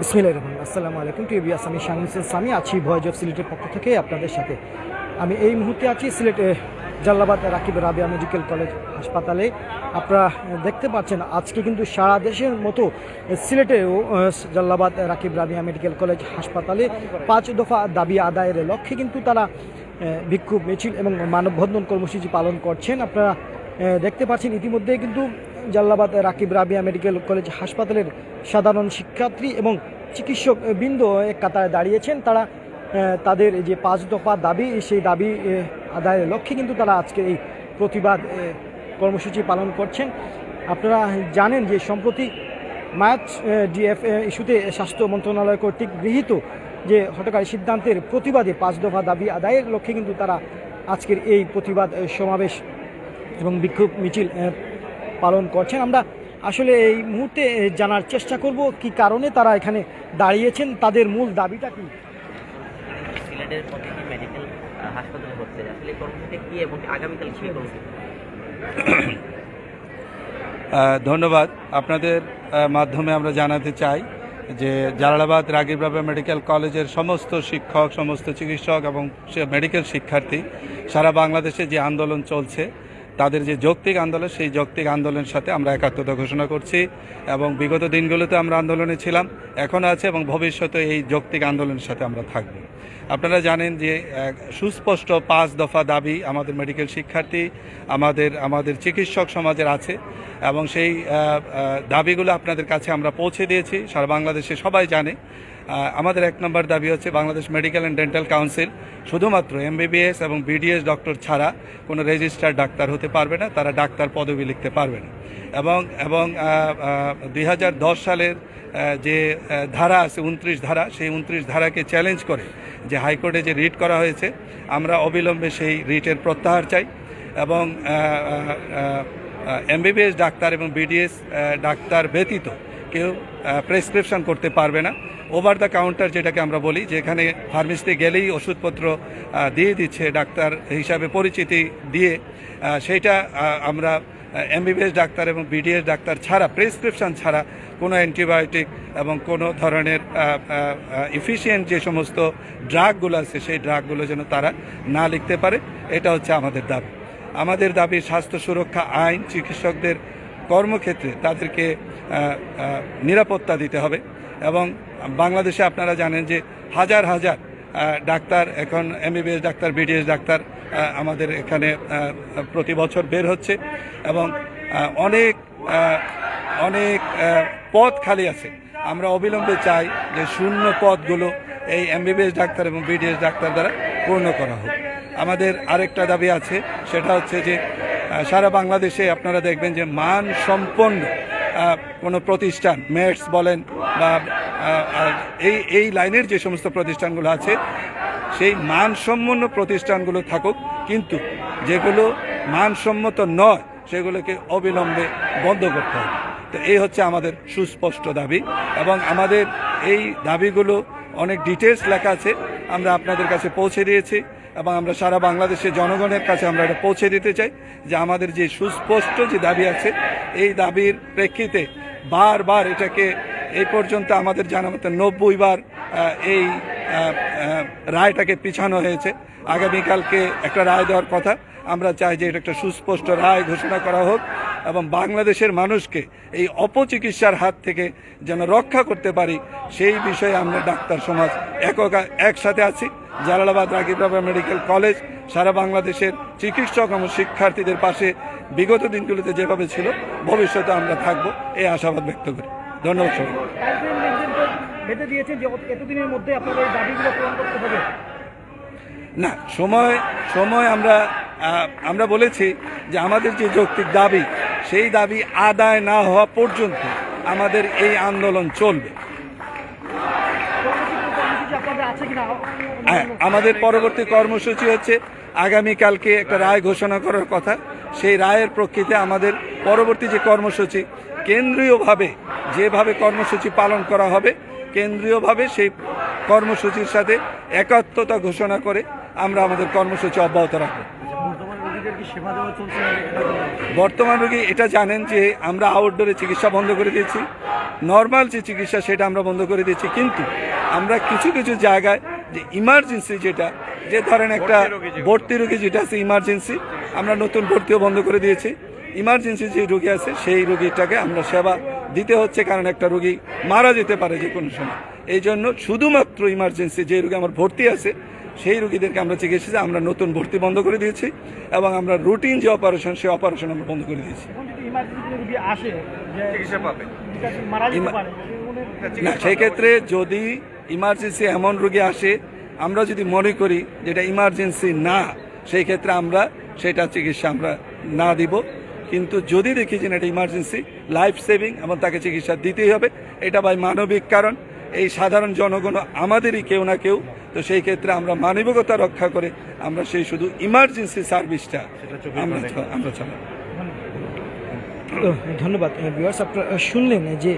বিসমিল্লাহ রহমান আসসালামু আলাইকুম টিভি আসামি শামিসুল সামি আছি ভয়েস অফ সিলেটের পক্ষ থেকে আপনাদের সাথে। আমি এই মুহূর্তে আছি সিলেটে জাল্লাবাদ রাকিব রাবিয়া মেডিকেল কলেজ হাসপাতালে। আপনারা দেখতে পাচ্ছেন, আজকে কিন্তু সারা দেশের মতো সিলেটেও জাল্লাবাদ রাকিব রাবিয়া মেডিকেল কলেজ হাসপাতালে পাঁচ দফা দাবি আদায়ের লক্ষ্যে কিন্তু তারা বিক্ষোভ মিছিল এবং মানববন্ধন কর্মসূচি পালন করছেন। আপনারা দেখতে পাচ্ছেন ইতিমধ্যে কিন্তু জাল্লাবাদ রাকিব রাবিয়া মেডিকেল কলেজ হাসপাতালের সাধারণ শিক্ষার্থী এবং চিকিৎসক বৃন্দ এক কাতারে দাঁড়িয়েছেন। তারা তাদের যে পাঁচ দফা দাবি, সেই দাবি আদায়ের লক্ষ্যে কিন্তু তারা আজকে এই প্রতিবাদ কর্মসূচি পালন করছেন। আপনারা জানেন যে সম্প্রতি মায়াত ডিএফ ইস্যুতে স্বাস্থ্য মন্ত্রণালয় কর্তৃক গৃহীত যে হটকারী সিদ্ধান্তের প্রতিবাদে পাঁচ দফা দাবি আদায়ের লক্ষ্যে কিন্তু তারা আজকের এই প্রতিবাদ সমাবেশ এবং বিক্ষোভ মিছিল পালন করছেন। আমরা আসলে এই মুহূর্তে জানার চেষ্টা করব কি কারণে তারা এখানে দাঁড়িয়েছেন তাদের মূল দাবিটা কি? সিলেটের প্রতিটি মেডিকেল হাসপাতালে হচ্ছে? আসলে এই কি এবং আগামীকাল কি ধন্যবাদ। আপনাদের মাধ্যমে আমরা জানাতে চাই যে জালালাবাদ রাগিব রাবা মেডিকেল কলেজের সমস্ত শিক্ষক সমস্ত চিকিৎসক এবং মেডিকেল শিক্ষার্থী সারা বাংলাদেশে যে আন্দোলন চলছে তাদের যে যৌক্তিক আন্দোলন, সেই যৌক্তিক আন্দোলনের সাথে আমরা একাত্মতা ঘোষণা করছি এবং বিগত দিনগুলোতে আমরা আন্দোলনে ছিলাম, এখন আছে এবং ভবিষ্যতে এই যৌক্তিক আন্দোলনের সাথে আমরা থাকব। আপনারা জানেন যে সুস্পষ্ট পাঁচ দফা দাবি আমাদের মেডিকেল শিক্ষার্থী, আমাদের আমাদের চিকিৎসক সমাজের আছে এবং সেই দাবিগুলো আপনাদের কাছে আমরা পৌঁছে দিয়েছি। সারা বাংলাদেশে সবাই জানে। আমাদের এক নম্বর দাবি হচ্ছে Bangladesh medical and dental council শুধুমাত্র এমবিবিএস এবং বিডিএস ডক্টর ছাড়া কোনো রেজিস্টার্ড ডাক্তার হতে পারবে না, তারা ডাক্তার পদবি লিখতে পারবে না। এবং এবং দুই হাজার দশ সালের যে ধারা আছে, উনত্রিশ ধারা, সেই উনত্রিশ ধারাকে চ্যালেঞ্জ করে যে হাইকোর্টে যে রিট করা হয়েছে, আমরা অবিলম্বে সেই রিটের প্রত্যাহার চাই এবং এমবিবিএস ডাক্তার এবং বিডিএস ডাক্তার ব্যতীত কেউ প্রেসক্রিপশন করতে পারবে না। ওভার দ্য কাউন্টার যেটাকে আমরা বলি, যেখানে ফার্মেসিতে গেলেই ওষুধপত্র দিয়ে দিচ্ছে, ডাক্তার হিসাবে পরিচিতি দিয়ে সেইটা আমরা এমবিবিএস ডাক্তার এবং বিডিএস ডাক্তার ছাড়া, প্রেসক্রিপশন ছাড়া কোনো অ্যান্টিবায়োটিক এবং কোনো ধরনের ইফিসিয়েন্ট যে সমস্ত ড্রাগগুলো আছে, সেই ড্রাগগুলো যেন তারা না লিখতে পারে, এটা হচ্ছে আমাদের দাবি। আমাদের দাবি স্বাস্থ্য সুরক্ষা আইন, চিকিৎসকদের কর্মক্ষেত্রে তাদেরকে নিরাপত্তা দিতে হবে এবং বাংলাদেশে আপনারা জানেন যে হাজার হাজার ডাক্তার, এখন এমবিবিএস ডাক্তার বিডিএস ডাক্তার আমাদের এখানে প্রতি বছর বের হচ্ছে এবং অনেক অনেক পদ খালি আছে। আমরা অবিলম্বে চাই যে শূন্য পদগুলো এই এমবিবিএস ডাক্তার এবং বিডিএস ডাক্তার দ্বারা পূর্ণ করা হোক। আমাদের আরেকটা দাবি আছে, সেটা হচ্ছে যে সারা বাংলাদেশে আপনারা দেখবেন যে মান সম্পন্ন কোনো প্রতিষ্ঠান, মেটস বলেন বা এই এই লাইনের যে সমস্ত প্রতিষ্ঠানগুলো আছে সেই মানসম্পন্ন প্রতিষ্ঠানগুলো থাকুক, কিন্তু যেগুলো মানসম্মত নয়, সেগুলোকে অবিলম্বে বন্ধ করতে হবে। তো এই হচ্ছে আমাদের সুস্পষ্ট দাবি এবং আমাদের এই দাবিগুলো অনেক ডিটেলস লেখা আছে, আমরা আপনাদের কাছে পৌঁছে দিয়েছি এবং আমরা সারা বাংলাদেশের জনগণের কাছে আমরা এটা পৌঁছে দিতে চাই যে আমাদের যে সুস্পষ্ট যে দাবি আছে, এই দাবির প্রেক্ষিতে বারবার এটাকে এই পর্যন্ত আমাদের জানা মতো নব্বই বার এই রায়টাকে পিছানো হয়েছে। আগামীকালকে একটা রায় দেওয়ার কথা। আমরা চাই যে এটা একটা সুস্পষ্ট রায় ঘোষণা করা হোক এবং বাংলাদেশের মানুষকে এই অপচিকিৎসার হাত থেকে যেন রক্ষা করতে পারি, সেই বিষয়ে আমরা ডাক্তার সমাজ একক, একসাথে আছি। জালালাবাদ রাগিব রাবা মেডিকেল কলেজ, সারা বাংলাদেশের চিকিৎসক এবং শিক্ষার্থীদের পাশে বিগত দিনগুলোতে যেভাবে ছিল, ভবিষ্যতে আমরা থাকব, এই আশাবাদ ব্যক্ত করি। ধন্যবাদ সবাই বেঁধে দিয়েছেন যে এতদিনের মধ্যে আপনাদের দাবিগুলো পূরণ করতে হবে। না সময় সময় আমরা আমরা বলেছি যে আমাদের যে যৌক্তিক দাবি সেই দাবি আদায় না হওয়া পর্যন্ত আমাদের এই আন্দোলন চলবে। হ্যাঁ, আমাদের পরবর্তী কর্মসূচি হচ্ছে আগামীকালকে একটা রায় ঘোষণা করার কথা। সেই রায়ের প্রেক্ষিতে আমাদের পরবর্তী যে কর্মসূচি কেন্দ্রীয়ভাবে যেভাবে কর্মসূচি পালন করা হবে কেন্দ্রীয়ভাবে সেই কর্মসূচির সাথে একাত্মতা ঘোষণা করে আমরা আমাদের কর্মসূচি অব্যাহত রাখব। বর্তমান রোগী এটা জানেন যে আমরা আউটডোরে চিকিৎসা বন্ধ করে দিয়েছি। নর্মাল যে চিকিৎসা সেটা আমরা বন্ধ করে দিয়েছি। কিন্তু আমরা কিছু কিছু জায়গায় যে ইমার্জেন্সি যেটা যে ধরেন একটা ভর্তি রোগী যেটা। আছে ইমার্জেন্সি আমরা নতুন ভর্তিও বন্ধ করে দিয়েছি। ইমার্জেন্সি যে রোগী আছে সেই রোগীটাকে আমরা সেবা দিতে হচ্ছে কারণ একটা রোগী মারা যেতে পারে যে কোনো সময়। এই জন্য শুধুমাত্র ইমার্জেন্সি যে রোগী আমার ভর্তি আছে সেই রোগীদেরকে আমরা চিকিৎসা আমরা নতুন ভর্তি বন্ধ করে দিয়েছি এবং আমরা রুটিন যে অপারেশন সেই অপারেশন আমরা বন্ধ করে দিয়েছি। এখন যদি ইমার্জেন্সি রোগী আসে যে চিকিৎসা পাবে। মারা যেতে ইমা- পারে না সেক্ষেত্রে যদি ইমার্জেন্সি এমন রোগী আসে আমরা যদি মনে করি যেটা ইমার্জেন্সি না সেই ক্ষেত্রে আমরা সেটা চিকিৎসা আমরা না দিব। কিন্তু যদি দেখি যে এটা ইমার্জেন্সি লাইফ সেভিং এবং তাকে চিকিৎসা দিতেই হবে। এটা ভাই মানবিক কারণ। এই সাধারণ জনগণ আমাদেরই কেউ না কেউ তো সেই ক্ষেত্রে আমরা মানবিকতা রক্ষা করে আমরা সেই শুধু ইমার্জেন্সি সার্ভিসটা আমরা আমরা চালাই। ধন্যবাদ। বিভার্স আপনারা শুনলেন যে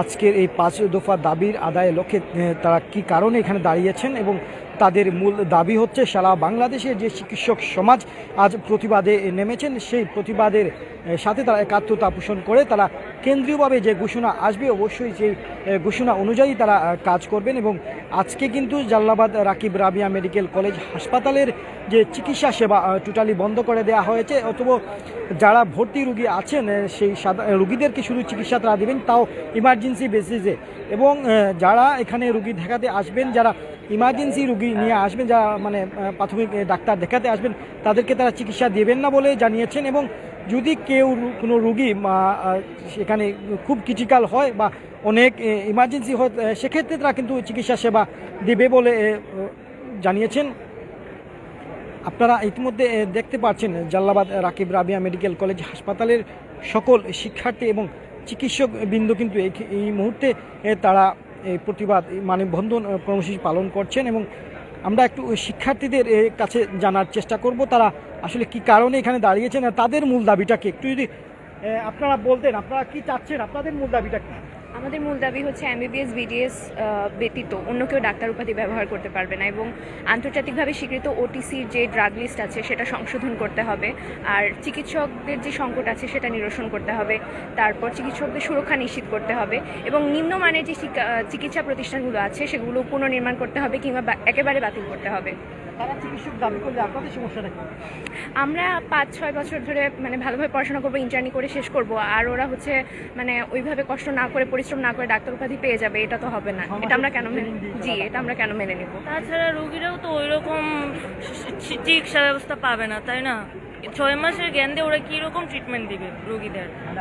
আজকের এই পাঁচ দফা দাবির আদায়ের লক্ষ্যে তারা কি কারণে এখানে দাঁড়িয়েছেন এবং তাদের মূল দাবি হচ্ছে, সারা বাংলাদেশের যে চিকিৎসক সমাজ আজ প্রতিবাদে নেমেছেন, সেই প্রতিবাদের সাথে তারা একাত্মতা পোষণ করে তারা কেন্দ্রীয়ভাবে যে ঘোষণা আসবে, অবশ্যই সেই ঘোষণা অনুযায়ী তারা কাজ করবেন এবং আজকে কিন্তু জাল্লাবাদ রাকিব রাবিয়া মেডিকেল কলেজ হাসপাতালের যে চিকিৎসা সেবা টোটালি বন্ধ করে দেওয়া হয়েছে। অথবা যারা ভর্তি রুগী আছেন সেই রুগীদেরকে শুধু চিকিৎসা তারা দেবেন, তাও ইমার্জেন্সি বেসিসে এবং যারা এখানে রুগী দেখাতে আসবেন, যারা ইমার্জেন্সি রুগী নিয়ে আসবেন, যারা মানে প্রাথমিক ডাক্তার দেখাতে আসবেন, তাদেরকে তারা চিকিৎসা দেবেন না বলে জানিয়েছেন এবং যদি কেউ কোনো রুগী সেখানে খুব ক্রিটিক্যাল হয় বা অনেক ইমার্জেন্সি হয় সেক্ষেত্রে তারা কিন্তু চিকিৎসা সেবা দেবে বলে জানিয়েছেন। আপনারা ইতিমধ্যে দেখতে পাচ্ছেন জাল্লাবাদ রাকিব রাবিয়া মেডিকেল কলেজ হাসপাতালের সকল শিক্ষার্থী এবং চিকিৎসক বিন্দু কিন্তু এই- মুহূর্তে তারা এই প্রতিবাদ মানববন্ধন কর্মসূচি পালন করছেন এবং আমরা একটু শিক্ষার্থীদের কাছে জানার চেষ্টা করব, তারা আসলে কি কারণে এখানে দাঁড়িয়েছেন আর তাদের মূল দাবিটাকে একটু যদি আপনারা বলতেন, আপনারা কি চাচ্ছেন? আপনাদের মূল দাবিটা কি? আমাদের মূল দাবি হচ্ছে এমবিবিএস বিডিএস ব্যতীত অন্য কেউ ডাক্তার উপাধি ব্যবহার করতে পারবে না এবং আন্তর্জাতিকভাবে স্বীকৃত ওটিসির যে ড্রাগ লিস্ট আছে সেটা সংশোধন করতে হবে। আর চিকিৎসকদের যে সংকট আছে সেটা নিরসন করতে হবে। তারপর চিকিৎসকদের সুরক্ষা নিশ্চিত করতে হবে এবং নিম্নমানের যে চিকিৎসা প্রতিষ্ঠানগুলো আছে সেগুলো পুনর্নির্মাণ করতে হবে কিংবা একেবারে বাতিল করতে হবে। তারা চিকিৎসক দাবি করলে আপনাদের সমস্যাটা কি? আমরা পাঁচ ছয় বছর ধরে মানে ভালোভাবে পড়াশোনা করব ইন্টার্নি করে শেষ করব। আর ওরা হচ্ছে মানে ওইভাবে কষ্ট না করে পরিশ্রম না করে ডাক্তার উপাধি পেয়ে যাবে এটা তো হবে না। এটা আমরা কেন মেনে জি এটা আমরা কেন মেনে নেব? তাছাড়া রোগীরাও তো ওই রকম চিকিৎসা ব্যবস্থা পাবে না তাই না? ছয় মাসের জ্ঞান দিয়ে ওরা কি রকম ট্রিটমেন্ট দিবে রোগীদের? মানে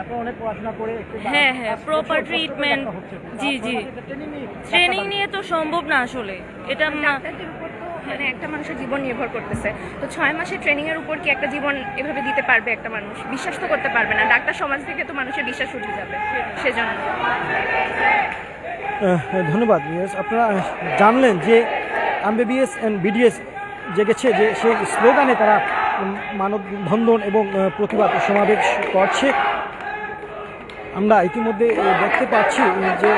হ্যাঁ, হ্যাঁ, প্রপার হচ্ছে। জি, জি। ট্রেনিং নিয়ে তো সম্ভব না আসলে। এটা মানে একটা মানুষের জীবন নির্ভর করতেছে। তো ছয় মাসের ট্রেনিং এর উপর কি একটা জীবন এভাবে দিতে পারবে একটা মানুষ? বিশ্বাস তো করতে পারবে না। ডাক্তার সমাজ থেকে তো মানুষের বিশ্বাস উঠে যাবে সেজন্য। ধন্যবাদ আপনারা জানলেন যে এমবিবিএস অ্যান্ড বিডিএস জেগেছে যে সেই স্লোগানে তারা মানববন্ধন এবং প্রতিবাদ সমাবেশ করছে। আমরা ইতিমধ্যে দেখতে পাচ্ছি যে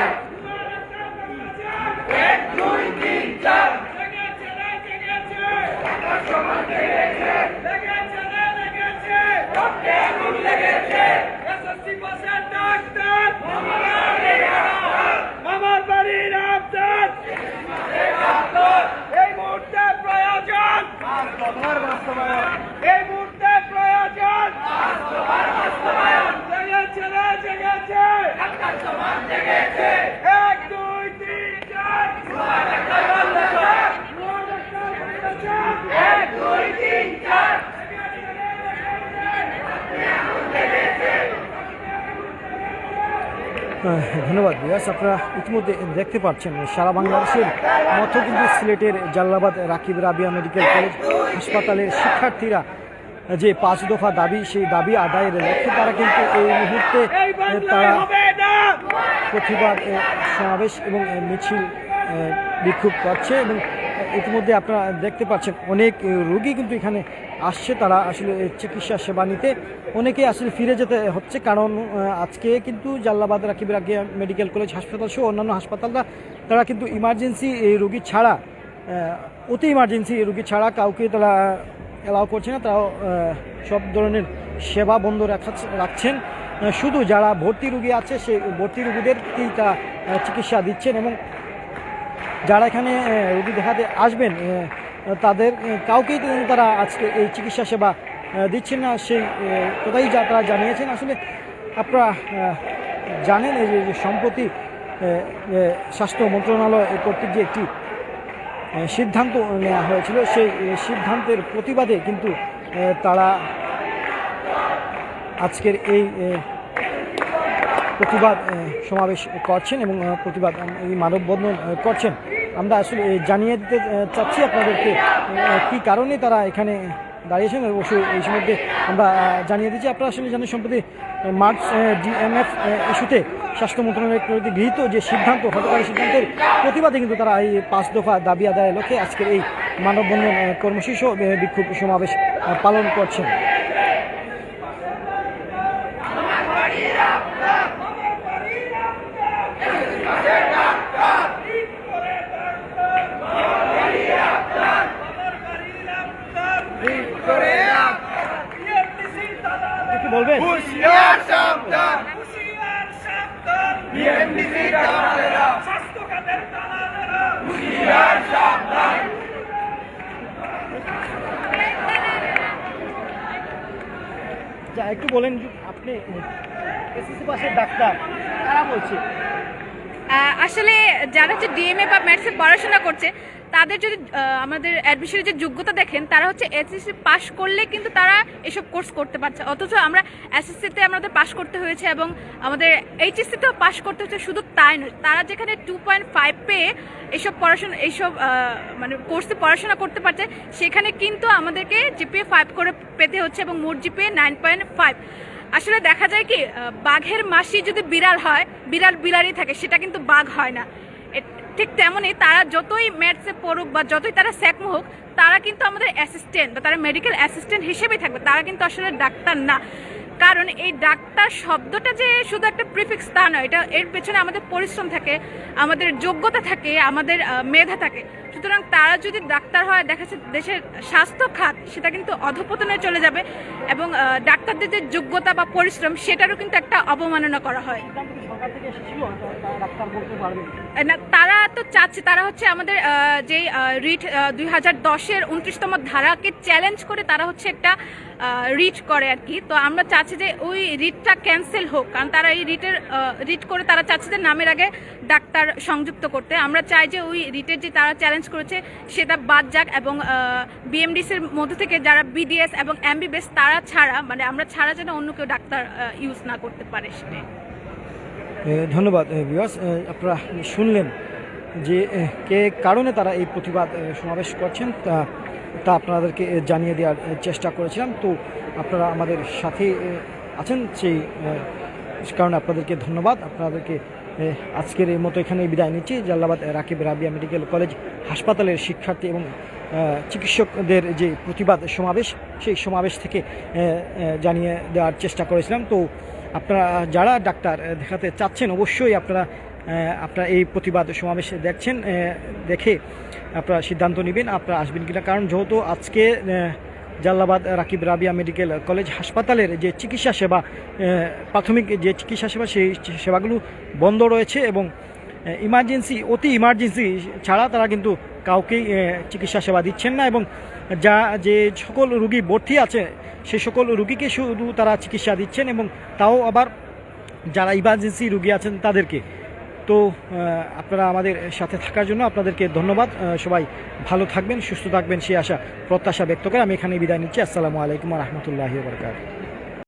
এই মুহূর্তে প্রয়োজন এই মুহূর্তে প্রয়োজন জেগেছে রে জেগেছে এক দুই তিন চার এক দুই তিন চার আহ, ধন্যবাদ বিয়াস, আপনারা ইতিমধ্যে দেখতে পাচ্ছেন, সারা বাংলাদেশের মতো কিন্তু সিলেটের জাল্লাবাদ, রাকিব রাবিয়া মেডিকেল কলেজ হাসপাতালের শিক্ষার্থীরা যে পাঁচ দফা দাবি, সেই দাবি আদায়ের লক্ষ্যে তারা কিন্তু এই মুহূর্তে তারা প্রতিবাদ সমাবেশ এবং মিছিল বিক্ষোভ করছে এবং ইতিমধ্যে আপনারা দেখতে পাচ্ছেন, অনেক রোগী কিন্তু এখানে আসছে, তারা আসলে চিকিৎসা সেবা নিতে। অনেকে আসলে ফিরে যেতে হচ্ছে, কারণ আজকে কিন্তু জাল্লাবাদ রাকিব রাকিয়া মেডিকেল কলেজ, হাসপাতাল সহ অন্যান্য হাসপাতালরা, তারা কিন্তু ইমার্জেন্সি রোগী ছাড়া অতি ইমার্জেন্সি রোগী ছাড়া কাউকে তারা এলাও করছে না। তারাও সব ধরনের সেবা বন্ধ রাখা রাখছেন। শুধু যারা ভর্তি রুগী আছে সেই ভর্তি রুগীদেরকেই তা চিকিৎসা দিচ্ছেন এবং যারা এখানে রুগী দেখাতে আসবেন তাদের কাউকেই তারা আজকে এই চিকিৎসা সেবা দিচ্ছেন না, সেই কোথায় যা তারা জানিয়েছেন। আসলে আপনারা জানেন এই যে সম্প্রতি স্বাস্থ্য মন্ত্রণালয় কর্তৃক যে একটি সিদ্ধান্ত নেওয়া হয়েছিল, সেই সিদ্ধান্তের প্রতিবাদে কিন্তু তারা আজকের এই প্রতিবাদ সমাবেশ করছেন এবং প্রতিবাদ এই মানববন্ধন করছেন। আমরা আসলে জানিয়ে দিতে চাচ্ছি আপনাদেরকে কী কারণে তারা এখানে দাঁড়িয়েছেন অবশ্যই এই মধ্যে আমরা জানিয়ে দিচ্ছি। আপনারা আসলে জানেন সম্প্রতি মার্চ ডিএমএফ ইস্যুতে স্বাস্থ্য মন্ত্রণালয়ের গৃহীত যে সিদ্ধান্ত হটকারী সিদ্ধান্তের প্রতিবাদে কিন্তু তারা এই পাঁচ দফা দাবি আদায়ের লক্ষ্যে আজকের এই মানববন্ধন কর্মসূচি বিক্ষোভ সমাবেশ পালন করছেন। যা একটু বলেন আপনি এসএসসি পাশের ডাক্তার তারা বলছে? আসলে যারা হচ্ছে ডিএমএ বা ম্যাথসে পড়াশোনা করছে, তাদের যদি আমাদের অ্যাডমিশনের যে যোগ্যতা দেখেন, তারা হচ্ছে এসএসসি পাশ করলে কিন্তু তারা এসব কোর্স করতে পারছে। অথচ আমরা এসএসসিতে আমাদের পাশ করতে হয়েছে এবং আমাদের এইচএসসিতেও পাশ করতে হচ্ছে, শুধু তাই নয়, তারা যেখানে টু পয়েন্ট ফাইভ পেয়ে এসব পড়াশোনা এইসব মানে কোর্সে পড়াশোনা করতে পারছে, সেখানে কিন্তু আমাদেরকে জিপিএ ফাইভ করে পেতে হচ্ছে এবং মোট জিপিএ নাইন পয়েন্ট ফাইভ আসলে দেখা যায় কি বাঘের মাসি যদি বিড়াল হয়, বিড়াল বিড়ালই থাকে, সেটা কিন্তু বাঘ হয় না। ঠিক তেমনই তারা যতই ম্যাথসে পড়ুক বা যতই তারা স্যাকমো হোক তারা কিন্তু আমাদের অ্যাসিস্ট্যান্ট বা তারা মেডিকেল অ্যাসিস্ট্যান্ট হিসেবেই থাকবে। তারা কিন্তু আসলে ডাক্তার না। কারণ এই ডাক্তার শব্দটা যে শুধু একটা প্রিফিক্স তা নয়, এটা এর পেছনে আমাদের পরিশ্রম থাকে, আমাদের যোগ্যতা থাকে, আমাদের মেধা থাকে। সুতরাং তারা যদি ডাক্তার হয় দেখা যাচ্ছে দেশের স্বাস্থ্য খাত, সেটা কিন্তু অধপতনে চলে যাবে এবং ডাক্তারদের যে যোগ্যতা বা পরিশ্রম, সেটারও কিন্তু একটা অবমাননা করা হয়। না, তারা তো চাচ্ছে, তারা হচ্ছে আমাদের যে রিট দুই হাজার দশের উনত্রিশতম ধারাকে চ্যালেঞ্জ করে তারা হচ্ছে একটা রিট করে আর কি। তো আমরা চাচ্ছি যে ওই রিটটা ক্যান্সেল হোক, কারণ তারা এই রিটের রিট করে তারা চাচ্ছে যে নামের আগে ডাক্তার সংযুক্ত করতে। আমরা চাই যে ওই রিটের যে তারা চ্যালেঞ্জ করেছে, সেটা বাদ যাক এবং বিএমডিসির মধ্যে থেকে যারা বিডিএস এবং এমবিবিএস তারা ছাড়া মানে আমরা ছাড়া যেন অন্য কেউ ডাক্তার ইউজ না করতে পারে সেটাই। ধন্যবাদ বিয়াস আপনারা শুনলেন যে কে কারণে তারা এই প্রতিবাদ সমাবেশ করছেন তা তা আপনাদেরকে জানিয়ে দেওয়ার চেষ্টা করেছিলাম। তো আপনারা আমাদের সাথে আছেন সেই কারণে আপনাদেরকে ধন্যবাদ। আপনাদেরকে আজকের এই মতো এখানেই বিদায় নিচ্ছি। জাল্লাবাদ রাকিব রাবিয়া মেডিকেল কলেজ হাসপাতালের শিক্ষার্থী এবং চিকিৎসকদের যে প্রতিবাদ সমাবেশ, সেই সমাবেশ থেকে জানিয়ে দেওয়ার চেষ্টা করেছিলাম। তো আপনারা যারা ডাক্তার দেখাতে চাচ্ছেন, অবশ্যই আপনারা আপনারা এই প্রতিবাদ সমাবেশ দেখছেন দেখে আপনারা সিদ্ধান্ত নেবেন, আপনারা আসবেন কিনা। কারণ যেহেতু আজকে জাল্লাবাদ রাকিব রাবিয়া মেডিকেল কলেজ হাসপাতালের যে চিকিৎসা সেবা প্রাথমিক যে চিকিৎসা সেবা, সেই সেবাগুলো বন্ধ রয়েছে এবং ইমার্জেন্সি অতি ইমার্জেন্সি ছাড়া তারা কিন্তু কাউকেই চিকিৎসা সেবা দিচ্ছেন না এবং যা যে সকল রুগী ভর্তি আছে, সে সকল রুগীকে শুধু তারা চিকিৎসা দিচ্ছেন এবং তাও আবার যারা ইমার্জেন্সি রুগী আছেন তাদেরকে। তো আপনারা আমাদের সাথে থাকার জন্য আপনাদেরকে ধন্যবাদ। সবাই ভালো থাকবেন, সুস্থ থাকবেন সে আশা, প্রত্যাশা ব্যক্ত করে আমি এখানে বিদায় নিচ্ছি। আসসালামু আলাইকুম রহমতুল্লাহ বরকাত